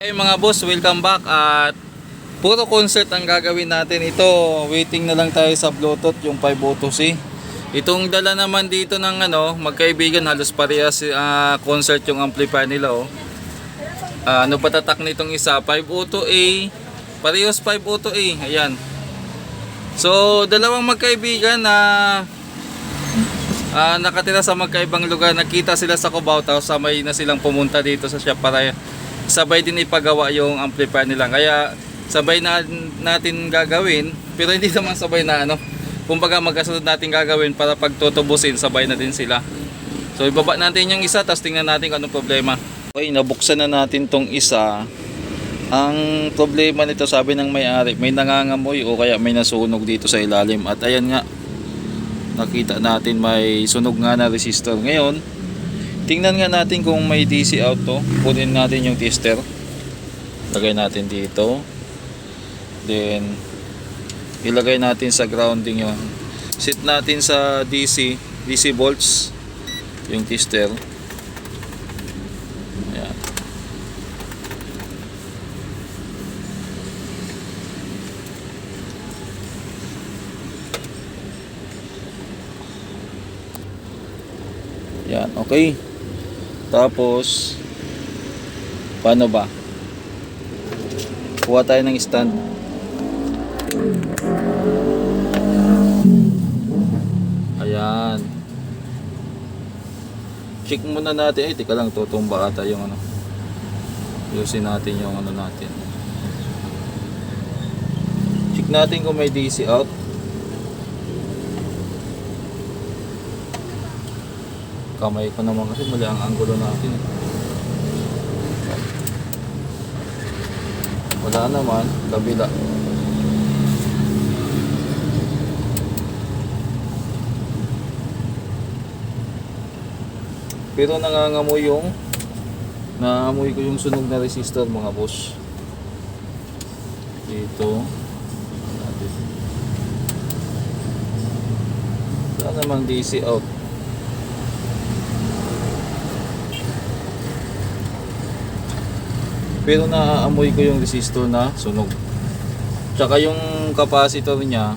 Hey mga boss, welcome back at puro concert ang gagawin natin. Ito, waiting na lang tayo sa Bluetooth, yung 502C. Itong dala naman dito ng ano, magkaibigan, halos parehas ah, concert yung amplifier nila oh. Ah, ano patatak nitong isa? 502A. Parehas 502A. Ayan. So, dalawang magkaibigan na ah, nakatira sa magkaibang lugar. Nakita sila sa Cubao, tapos sabay na silang pumunta dito sa shop para sabay din ipagawa yung amplifier nila. Kaya sabay na natin gagawin, pero hindi naman sabay na ano. Kumbaga magkasunod natin gagawin para pag tutubusin, sabay na din sila. So ibaba natin yung isa, tapos tingnan natin kung anong problema. Okay, nabuksan na natin tong isa. Ang problema nito, sabi ng may-ari, may nangangamoy o kaya may nasunog dito sa ilalim. At ayan nga, nakita natin may sunog nga na resistor. Ngayon, tingnan nga natin kung may DC out to. Kunin natin yung tester. Lagay natin dito. Then, ilagay natin sa grounding yon. Set natin sa DC, DC volts yung tester. Ayan. Yan, okay. Tapos, paano ba? Kuha tayo ng stand. Ayan. Check muna natin. Eh, tika lang, tutumba ata yung ano. Ayusin natin yung ano natin. Check natin kung may DC out. Kamay ko naman kasi mali ang angulo natin. Wala naman, kabila. Pero nangangamoy yung nangangamoy ko yung sunog na resistor mga boss. Dito. Wala namang DC out. Pero naaamoy ko yung resistor na sunog. Tsaka yung capacitor niya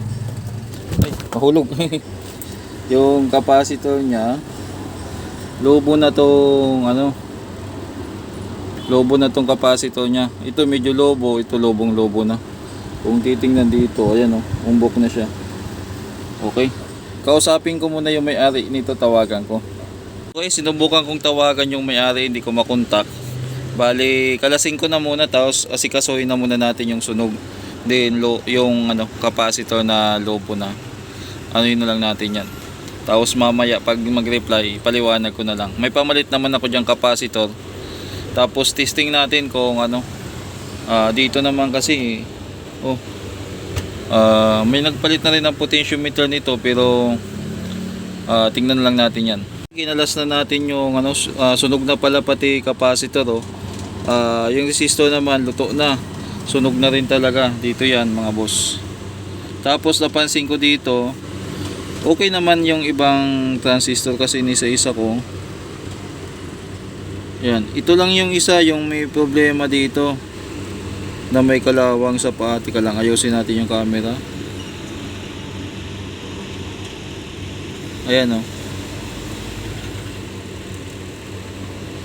ay, mahulog. yung capacitor niya lobo na tong ano lobo na tong capacitor niya. Ito medyo lobo, ito lobong lobo na. Kung titingnan dito, ayan oh, umbok na siya. Okay. Kausapin ko muna yung may-ari nito, tawagan ko. Okay, sinubukan kong tawagan yung may-ari, hindi ko makontak. Bali, kalasing ko na muna tapos asikasuhin na muna natin yung sunog. Then lo, yung ano, capacitor na lobo na. Ano yun na lang natin yan. Tapos mamaya pag mag-reply, paliwanag ko na lang. May pamalit naman ako diyan capacitor. Tapos testing natin kung ano. ah, dito naman kasi oh. ah, may nagpalit na rin ng potentiometer nito pero ah, tingnan lang natin 'yan. Ginalas na natin yung ano ah, sunog na pala pati capacitor oh. Ah, yung resistor naman luto na. Sunog na rin talaga dito 'yan mga boss. Tapos napansin ko dito, okay naman yung ibang transistor kasi inisa-isa ko. Yan, ito lang yung isa yung may problema dito na may kalawang sa pati ka lang. Ayusin natin yung camera. Ayan oh.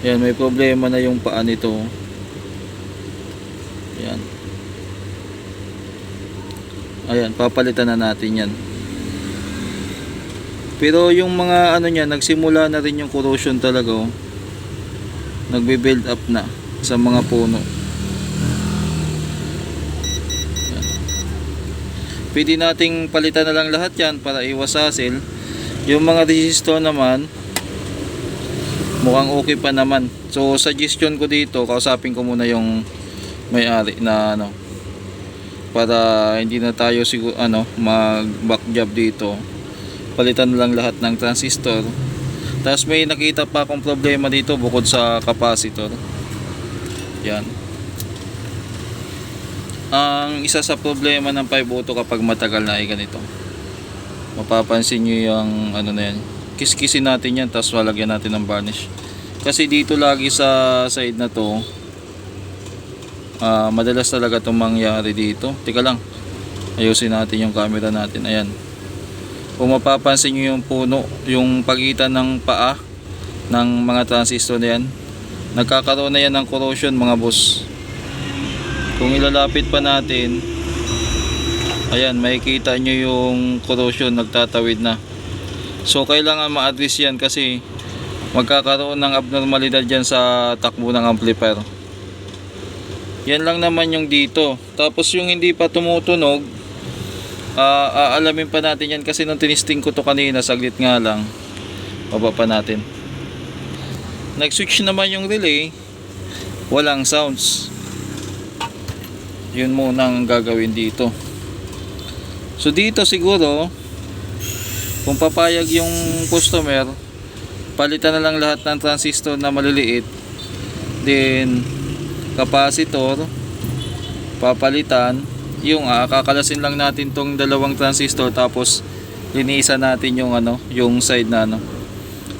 Yan, may problema na yung paa nito. Yan. Ayan, papalitan na natin yan. Pero yung mga ano niya, nagsimula na rin yung corrosion talaga oh. Nagbe-build up na sa mga puno. Yan. Pwede nating palitan na lang lahat yan para iwas hassle. Yung mga resistor naman, mukhang okay pa naman. So, suggestion ko dito, kausapin ko muna yung may-ari na ano, para hindi na tayo siguro ano mag back job dito. Palitan lang lahat ng transistor. Tapos may nakita pa akong problema dito bukod sa capacitor. Yan. Ang isa sa problema ng 5 auto kapag matagal na ay ganito. Mapapansin nyo yung ano na yan kiskisin natin yan tapos walagyan natin ng varnish kasi dito lagi sa side na to Ah, madalas talaga itong mangyari dito. Tika lang. Ayusin natin yung camera natin. Ayan. Kung mapapansin nyo yung puno, yung pagitan ng paa ng mga transistor na yan, nagkakaroon na yan ng corrosion mga boss. Kung ilalapit pa natin, ayan, makikita nyo yung corrosion, nagtatawid na. So, kailangan ma-address yan kasi magkakaroon ng abnormalidad dyan sa takbo ng amplifier. Yan lang naman yung dito. Tapos yung hindi pa tumutunog, ah, aalamin pa natin yan kasi nung tinisting ko to kanina, saglit nga lang. Baba pa natin. Nag-switch naman yung relay, walang sounds. Yun muna ang gagawin dito. So dito siguro, kung papayag yung customer, palitan na lang lahat ng transistor na maliliit. Then, capacitor, papalitan. Yung ah, kakalasin lang natin tong dalawang transistor tapos linisan natin yung ano, yung side na ano,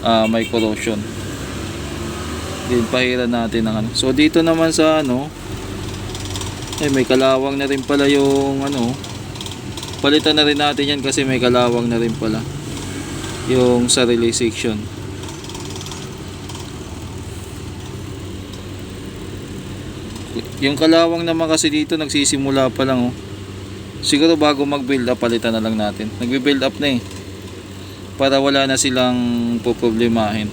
ah, may corrosion. Then pahiran natin ng ano. So dito naman sa ano, eh may kalawang na rin pala yung ano. Palitan na rin natin yan kasi may kalawang na rin pala yung sa relay section. Yung kalawang naman kasi dito nagsisimula pa lang oh. Siguro bago mag-build up palitan na lang natin. Nagbi-build up na eh. Para wala na silang poproblemahin.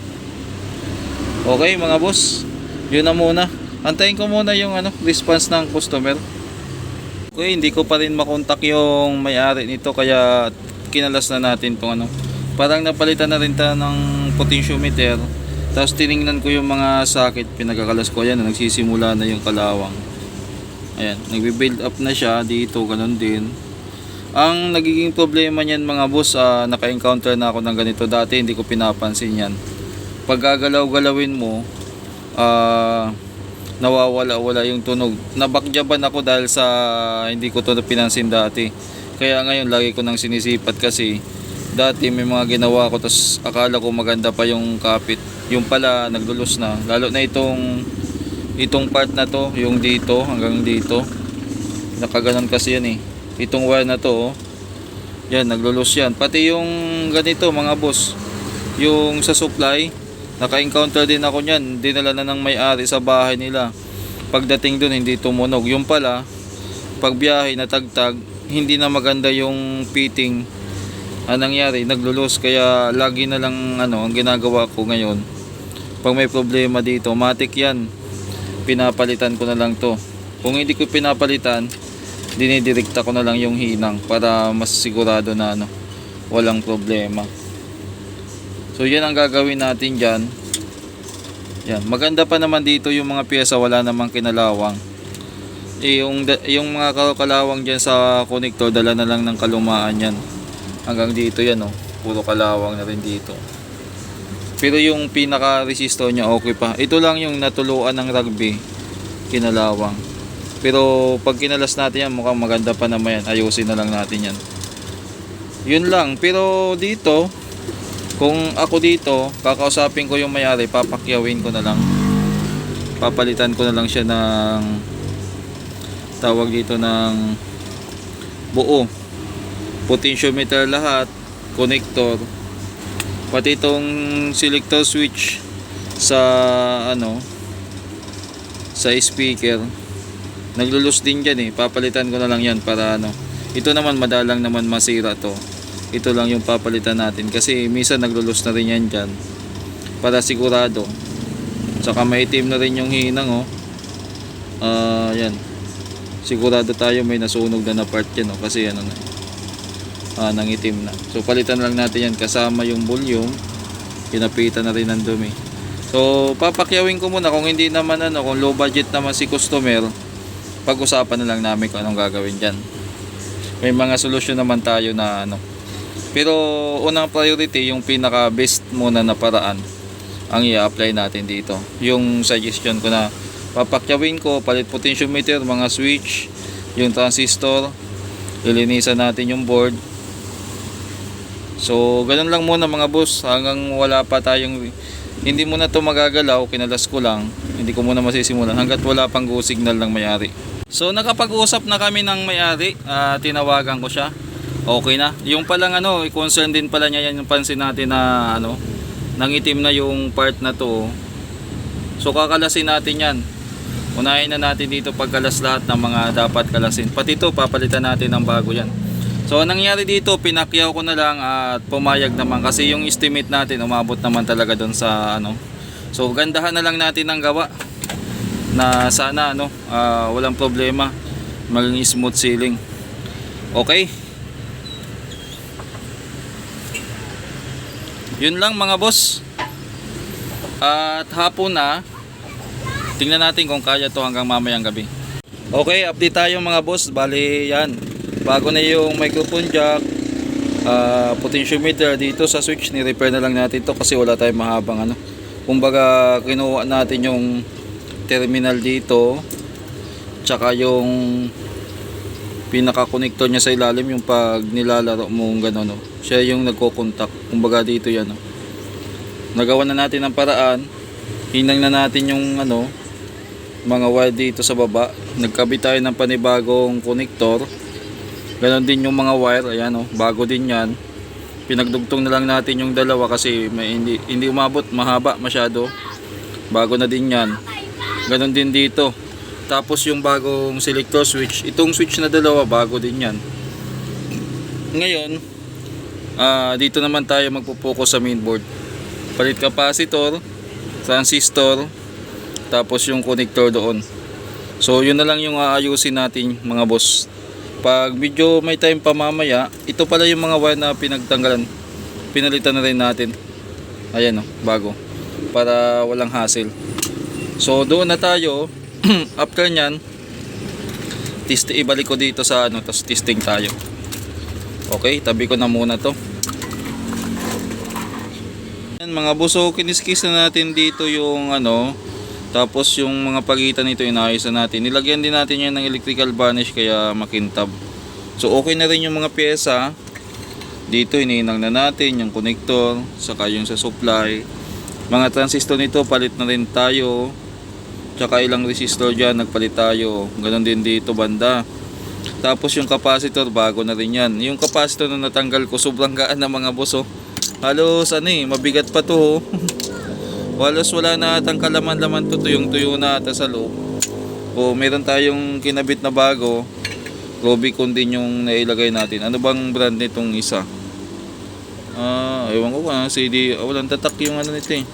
Okay mga boss. Yun na muna. Antayin ko muna yung ano, response ng customer. Okay, hindi ko pa rin makontak yung may-ari nito kaya kinalas na natin tong ano. Parang napalitan na rin ta ng potentiometer. Tapos tiningnan ko yung mga socket, pinagkakalas ko. Ayan, nagsisimula na yung kalawang. Ayan, nagbi-build up na siya dito, ganun din. Ang nagiging problema niyan mga boss, ah, naka-encounter na ako ng ganito. Dati hindi ko pinapansin yan. Pag gagalaw-galawin mo, ah, nawawala-wala yung tunog. Nabakjaban ako dahil sa hindi ko to pinansin dati. Kaya ngayon lagi ko nang sinisipat kasi dati may mga ginawa ko tapos akala ko maganda pa yung kapit. Yung pala naglulos na. Lalo na itong itong part na to, yung dito hanggang dito. Nakaganon kasi yan eh. Itong wire na to, oh. Yan, naglulos yan. Pati yung ganito mga boss, yung sa supply, naka-encounter din ako niyan. Dinala na ng may-ari sa bahay nila. Pagdating dun, hindi tumunog. Yung pala, pagbiyahe, natagtag, hindi na maganda yung fitting. Anong nangyari, naglulos. Kaya lagi na lang ano, ang ginagawa ko ngayon. Pag may problema dito, matik yan. Pinapalitan ko na lang to. Kung hindi ko pinapalitan, dinidirekta ko na lang yung hinang para mas sigurado na ano, walang problema. So yan ang gagawin natin dyan. Yan. Maganda pa naman dito yung mga pyesa wala namang kinalawang. Eh, yung, yung mga kalawang dyan sa connector dala na lang ng kalumaan yan. Hanggang dito yan oh. Puro kalawang na rin dito. Pero yung pinaka resistor niya okay pa. Ito lang yung natuluan ng rugby kinalawang. Pero pag kinalas natin yan mukhang maganda pa naman yan. Ayusin na lang natin yan. Yun lang. Pero dito kung ako dito, kakausapin ko yung may-ari, papakyawin ko na lang. Papalitan ko na lang siya ng tawag dito ng buo. Potentiometer lahat, connector, pati itong selector switch sa ano sa speaker. Naglulus din dyan eh. Papalitan ko na lang yan para ano. Ito naman madalang naman masira to ito lang yung papalitan natin. Kasi minsan naglulus na rin yan dyan. Para sigurado. Saka maitim na rin yung hinang oh. Ah yan. Sigurado tayo may nasunog na na part yan oh. Kasi ano na. Ah, nangitim na. So palitan lang natin yan. Kasama yung volume pinapitan na rin ng dumi. So papakyawin ko muna. Kung hindi naman ano kung low budget naman si customer pag-usapan na lang namin kung anong gagawin dyan. May mga solusyon naman tayo na ano pero unang priority yung pinaka best muna na paraan ang i-apply natin dito. Yung suggestion ko na papakyawin ko, palit potentiometer, mga switch, yung transistor, ilinisan natin yung board. So, ganun lang muna mga boss hanggang wala pa tayong hindi mo na to magagalaw, kinalas ko lang, hindi ko muna masisimulan hanggat wala pang go signal ng may-ari. So nakapag-usap na kami ng may-ari, ah, tinawagan ko siya. Okay na. Yung palang ano, concern din pala niya yan yung pansin natin na ano, nangitim na yung part na to. So kakalasin natin yan. Unahin na natin dito pagkalas lahat ng mga dapat kalasin. Pati ito, papalitan natin ng bago yan. So ang nangyari dito, pinakyaw ko na lang at pumayag naman kasi yung estimate natin umabot naman talaga doon sa ano. So gandahan na lang natin ang gawa na sana ano, ah, walang problema maging smooth sailing. Okay? Yun lang mga boss. At hapon na, tingnan natin kung kaya to hanggang mamayang gabi. Okay, update tayo mga boss. Bali yan. Bago na yung microphone jack, ah, potentiometer dito sa switch, ni-repair na lang natin to kasi wala tayong mahabang ano. Kumbaga, kinuha natin yung terminal dito, tsaka yung pinaka-connector niya sa ilalim yung pag nilalaro mo gano'n no. Siya yung nagko-contact. Kumbaga dito yan no. Nagawa na natin ang paraan. Hinang na natin yung ano mga wire dito sa baba. Nagkabit tayo ng panibagong connector. Ganon din yung mga wire, ayan oh, bago din yan. Pinagdugtong na lang natin yung dalawa kasi may hindi hindi umabot, mahaba masyado. Bago na din yan. Ganon din dito. Tapos yung bagong selector switch, itong switch na dalawa bago din yan. Ngayon, ah dito naman tayo magpo-focus sa mainboard. Palit capacitor, transistor, tapos yung connector doon. So yun na lang yung aayusin natin mga boss. Pag medyo may time pa mamaya, ito pala yung mga wire na pinagtanggalan. Pinalitan na rin natin. Ayan oh, bago. Para walang hassle. So doon na tayo. After nyan, test ibalik ko dito sa ano, tapos testing tayo. Okay, tabi ko na muna to. Yan mga buso, kiniskis na natin dito yung ano, tapos yung mga pagitan nito inayos na natin. Nilagyan din natin yan ng electrical varnish kaya makintab. So okay na rin yung mga pyesa. Dito iniinang na natin yung connector, saka yung sa supply. Mga transistor nito palit na rin tayo. Tsaka ilang resistor dyan nagpalit tayo. Ganon din dito banda. Tapos yung capacitor bago na rin yan. Yung capacitor na natanggal ko sobrang gaan na mga boss oh. Halos ano eh, mabigat pa to oh. Walos wala na atang kalaman-laman to tuyong-tuyo na ata sa loob. O meron tayong kinabit na bago. Rubicon din yung nailagay natin. Ano bang brand nitong isa? Ah, ewan ko ah, CD, ah, walang tatak yung ano nito eh.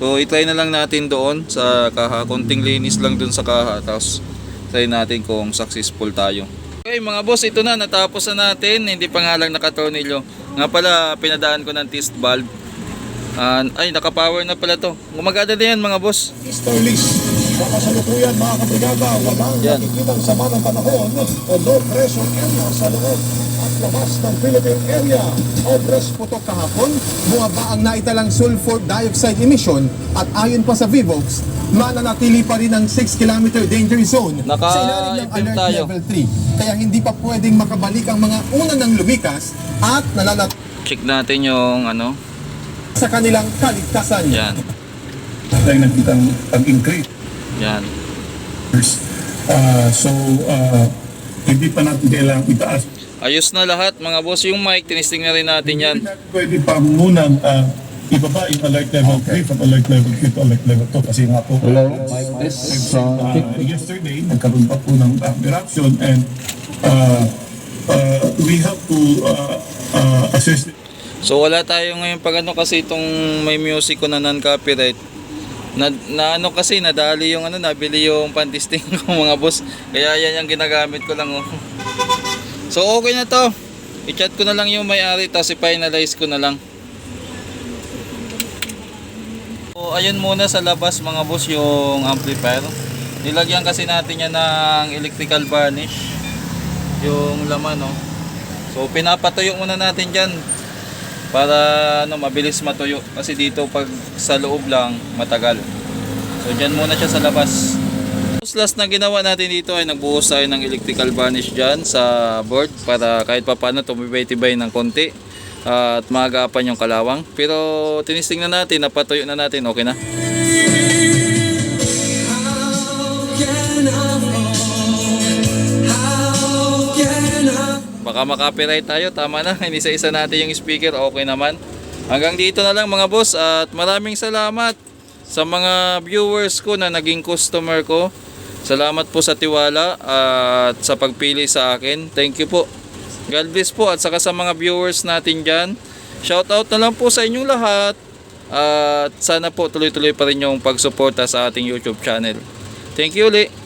So, itry na lang natin doon sa kaha. Konting linis lang doon sa kaha. Tapos, try natin kung successful tayo. Okay mga boss, ito na. Natapos na natin. Hindi pa nga lang nakatornilyo. Nga pala, pinadaan ko ng test valve. Ah, ay, nakapower na pala to. Gumagana na yan mga boss. Starlist. Sa kasalukuyan mga kabrigada, walang Yan. nakikitang sama ng panahon o low pressure area sa loob labas ng Philippine area. Obres putok kahapon, bumaba ang naitalang sulfur dioxide emission at ayon pa sa Vivox, mananatili pa rin ang 6 km danger zone Naka- sa ilalim ng alert tayo. level 3. Kaya hindi pa pwedeng makabalik ang mga una ng lumikas at nalalap Check natin yung ano. sa kanilang kaligtasan. Yan. tayo nakitang pag-increase. Yan. Uh, so, uh, hindi pa natin kailangang itaas. Ayos na lahat mga boss. Yung mic, tinisting na rin natin yan. Pwede pa munang uh, ibaba yung alert level 3 from alert level 3 to alert level 2 kasi nga po Hello, mic test. uh, yesterday nagkaroon pa po ng uh, eruption and uh, uh, we have to uh, uh, assess So wala tayo ngayon pag ano kasi itong may music ko na non-copyright. Na, na ano kasi nadali yung ano nabili yung pantisting ko mga boss. Kaya yan yung ginagamit ko lang oh. So okay na to. I-chat ko na lang yung may-ari tapos i-finalize ko na lang. So ayun muna sa labas mga boss yung amplifier. Nilagyan kasi natin yan ng electrical varnish. Yung laman no. So pinapatuyo muna natin dyan para ano mabilis matuyo kasi dito pag sa loob lang matagal so dyan muna siya sa labas last na ginawa natin dito ay nagbuhos tayo ng electrical varnish dyan sa board para kahit pa paano tumibay-tibay ng konti at maagapan yung kalawang. Pero tinisting na natin, napatuyo na natin, okay na. Baka makapiright tayo, tama na. Inisa-isa natin yung speaker, okay naman. Hanggang dito na lang mga boss at maraming salamat sa mga viewers ko na naging customer ko. Salamat po sa tiwala at sa pagpili sa akin. Thank you po. God bless po at saka sa mga viewers natin dyan. Shoutout na lang po sa inyong lahat. At sana po tuloy-tuloy pa rin yung pagsuporta sa ating YouTube channel. Thank you ulit.